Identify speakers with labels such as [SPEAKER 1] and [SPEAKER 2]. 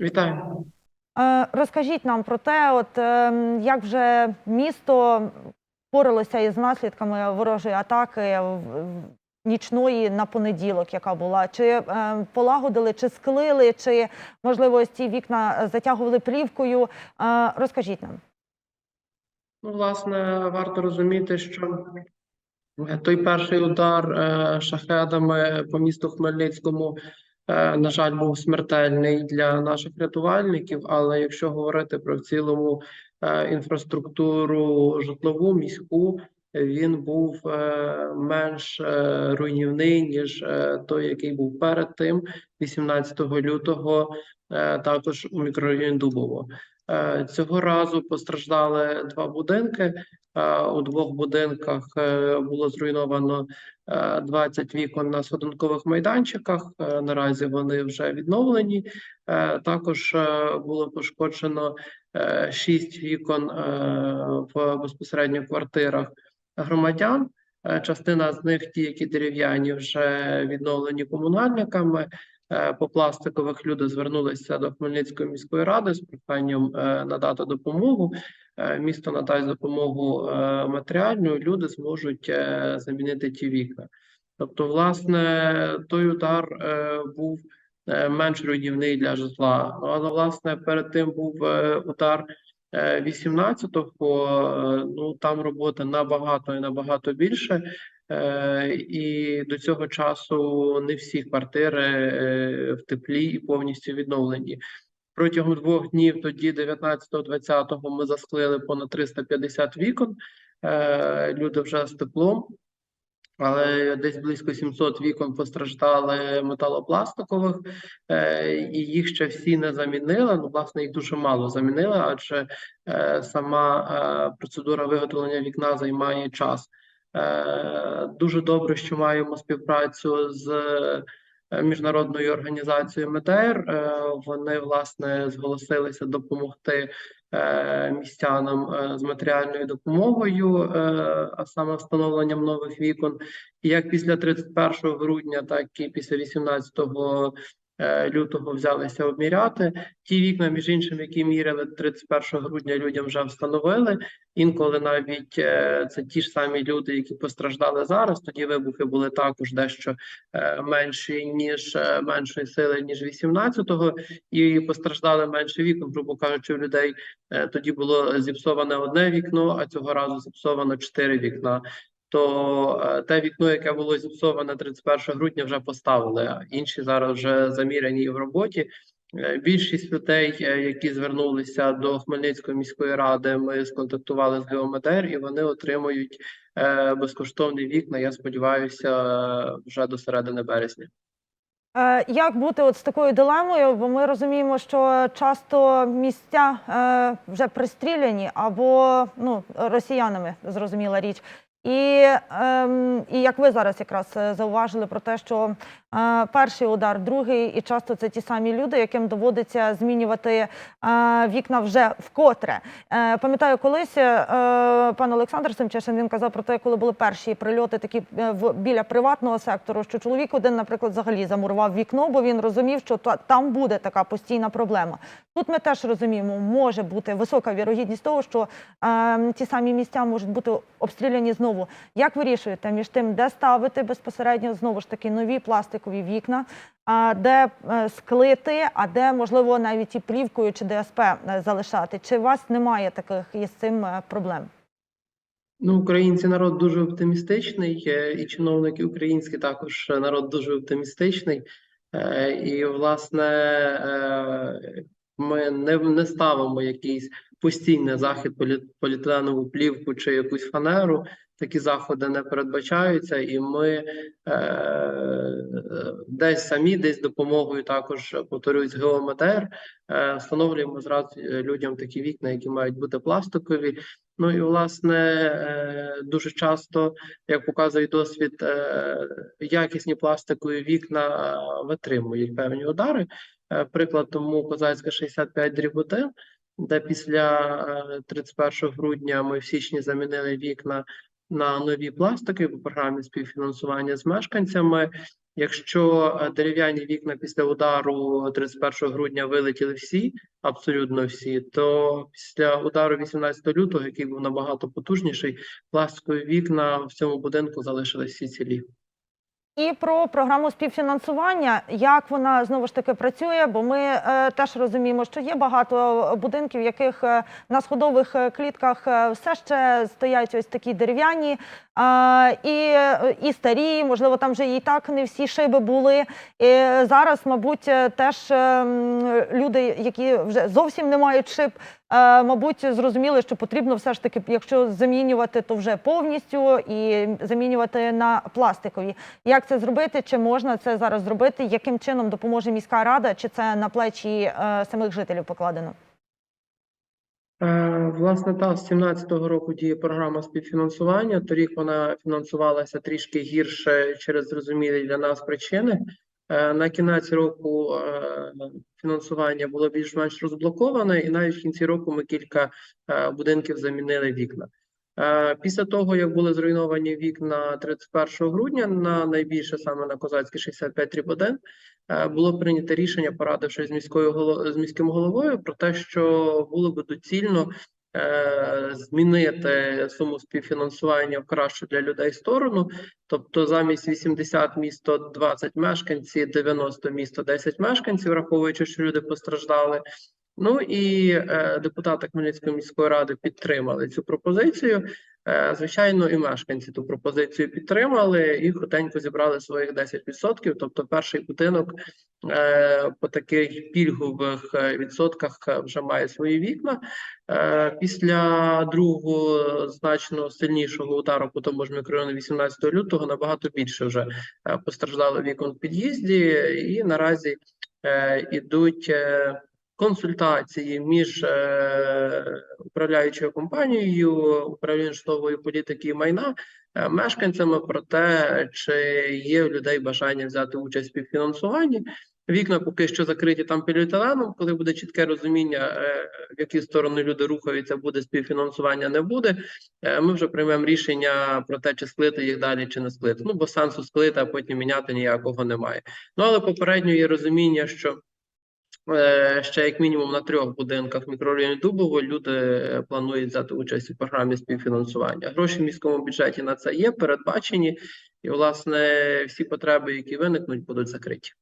[SPEAKER 1] Вітаю.
[SPEAKER 2] Е, Розкажіть нам про те, от ем, як вже місто впоралося із наслідками ворожої атаки нічної на понеділок, яка була. Чи е, полагодили, чи склили, чи можливо ось ці вікна затягували плівкою? Е, Розкажіть нам.
[SPEAKER 1] Ну, власне, варто розуміти, що е, той перший удар шахедами по місту Хмельницькому, на жаль, був смертельний для наших рятувальників. Але якщо говорити про в цілому е, інфраструктуру житлову, міську, він був е, менш е, руйнівний, ніж е, той, який був перед тим, 18 лютого, е, також у мікрорайоні Дубово. Е, Цього разу постраждали два будинки. Е, У двох будинках е, було зруйновано е, 20 вікон на сходинкових майданчиках. Наразі вони вже відновлені. Також було пошкоджено 6 вікон в безпосередньо квартирах громадян. Частина з них, ті, які дерев'яні, вже відновлені комунальниками. Е, По пластикових люди звернулися до Хмельницької міської ради з проханням е, надати допомогу. Е, Місто надасть допомогу матеріальну, люди зможуть замінити ті вікна. Тобто, власне, той удар був менш руйнівний для житла. Ну, Але власне перед тим був удар е, 18-го. е, Ну там роботи набагато і набагато більше. Е, І до цього часу не всі квартири е, в теплі і повністю відновлені. Протягом двох днів, тоді 19-20, ми засклили понад 350 вікон. Е, Люди вже з теплом, але десь близько 700 вікон постраждали металопластикових, і їх ще всі не замінили. Ну, власне, їх дуже мало замінили, адже сама процедура виготовлення вікна займає час. Е, Дуже добре, що маємо співпрацю з е, міжнародною організацією МЕТЕР. Е, Вони власне зголосилися допомогти містянам з матеріальною допомогою, а саме встановленням нових вікон. І як після 31 грудня, так і після 18 е, лютого взялися обміряти. Ті вікна, між іншим, які міряли 31 грудня, людям вже встановили. Інколи навіть е, це ті ж самі люди, які постраждали зараз. Тоді вибухи були також дещо е, менші ніж е, меншої сили, ніж 18-го, і постраждали менше вікон, грубо кажучи, у людей е, тоді було зіпсоване одне вікно, а цього разу зіпсовано чотири вікна. То е, те вікно, яке було зіпсоване 31 грудня, вже поставили. а Інші зараз вже заміряні в роботі. Е, Більшість людей, е, які звернулися до Хмельницької міської ради, ми сконтактували з Геометер, і вони отримують безкоштовні вікна. Я сподіваюся, вже до середини березня.
[SPEAKER 2] Як бути от з такою дилемою? Бо ми розуміємо, що часто місця вже пристріляні або ну, росіянами, зрозуміла річ. І, ем, і як ви зараз якраз е, зауважили про те, що перший удар, другий, і часто це ті самі люди, яким доводиться змінювати е, вікна вже вкотре. Е, пам'ятаю, колись е, пан Олександр Семчешин він казав про те, коли були перші прильоти такі біля приватного сектору, що чоловік один, наприклад, взагалі замурував вікно, бо він розумів, що та, там буде така постійна проблема. Тут ми теж розуміємо, може бути висока вірогідність того, що ті самі місця можуть бути обстріляні знову. Як вирішуєте між тим, де ставити безпосередньо знову ж таки нові пластикові вікна, де е, склити, а де можливо навіть і плівкою чи ДСП е, залишати? Чи у вас немає таких із цим е, проблем?
[SPEAKER 1] Ну, українці народ дуже оптимістичний, і чиновники українські також народ дуже оптимістичний. І, власне, ми не, не ставимо якийсь постійний захід полі- поліетиленову плівку чи якусь фанеру. Такі заходи не передбачаються, і ми е, десь самі, десь допомогою також повторюсь, геометер е, встановлюємо зразу е, людям такі вікна, які мають бути пластикові. Ну і власне е, дуже часто, як показує досвід, е, якісні пластикові вікна витримують певні удари. Е, Приклад тому Козацька 65 дріб 1, де після е, 31 грудня ми в січні замінили вікна на нові пластики по програмі співфінансування з мешканцями. Якщо е, дерев'яні вікна після удару 31 грудня вилетіли всі, абсолютно всі, то після удару 18 лютого, який був набагато потужніший, пластикові вікна в цьому будинку залишились всі цілі.
[SPEAKER 2] І про програму співфінансування, як вона знову ж таки працює, бо ми е, теж розуміємо, що є багато будинків, в яких е, на сходових е, клітках е, все ще стоять ось такі дерев'яні е, і, і старі, можливо, там вже і так не всі шиби були. І зараз, мабуть, теж е, люди, які вже зовсім не мають шиб, мабуть, зрозуміли, що потрібно все ж таки, якщо замінювати, то вже повністю і замінювати на пластикові. Як це зробити? Чи можна це зараз зробити? Яким чином допоможе міська рада? Чи це на плечі е, самих жителів покладено?
[SPEAKER 1] Е, Власне, та з 17-го року діє програма співфінансування. Торік вона фінансувалася трішки гірше через зрозумілі для нас причини. Е, На кінець року е, фінансування було більш-менш розблоковане, і навіть в кінці року ми кілька е, будинків замінили вікна. Після того, як були зруйновані вікна 31 грудня, на найбільше саме на Козацькій 65 дріб 1, е, було прийнято рішення, порадившись з міською з міським головою, про те, що було би доцільно змінити суму співфінансування в кращу для людей сторону. Тобто замість 80 місто 20 мешканців, 90 місто 10 мешканців, враховуючи, що люди постраждали. Ну і е, депутати Хмельницької міської ради підтримали цю пропозицію. Е, звичайно, і мешканці ту пропозицію підтримали і хотенько зібрали своїх 10%. Тобто, перший будинок е, по таких пільгових відсотках вже має свої вікна. Після другого значно сильнішого удару по тому ж мікрорайону 18 лютого набагато більше вже постраждало вікон в під'їзді, і наразі ідуть е, консультації між е, управляючою компанією, управлінням житлової політики і майна, е, мешканцями про те, чи є у людей бажання взяти участь в співфінансуванні. Вікна поки що закриті там поліетиленом. Коли буде чітке розуміння, е, в які сторони люди рухаються, буде співфінансування, не буде. е, Ми вже приймемо рішення про те, чи склити їх далі, чи не склити. Ну бо сенсу склити, а потім міняти ніякого немає. Ну але попередньо є розуміння, що ще як мінімум на трьох будинках мікрорайоні Дубово люди е, планують взяти участь у програмі співфінансування. Гроші в міському бюджеті на це є, передбачені, і власне всі потреби, які виникнуть, будуть закриті.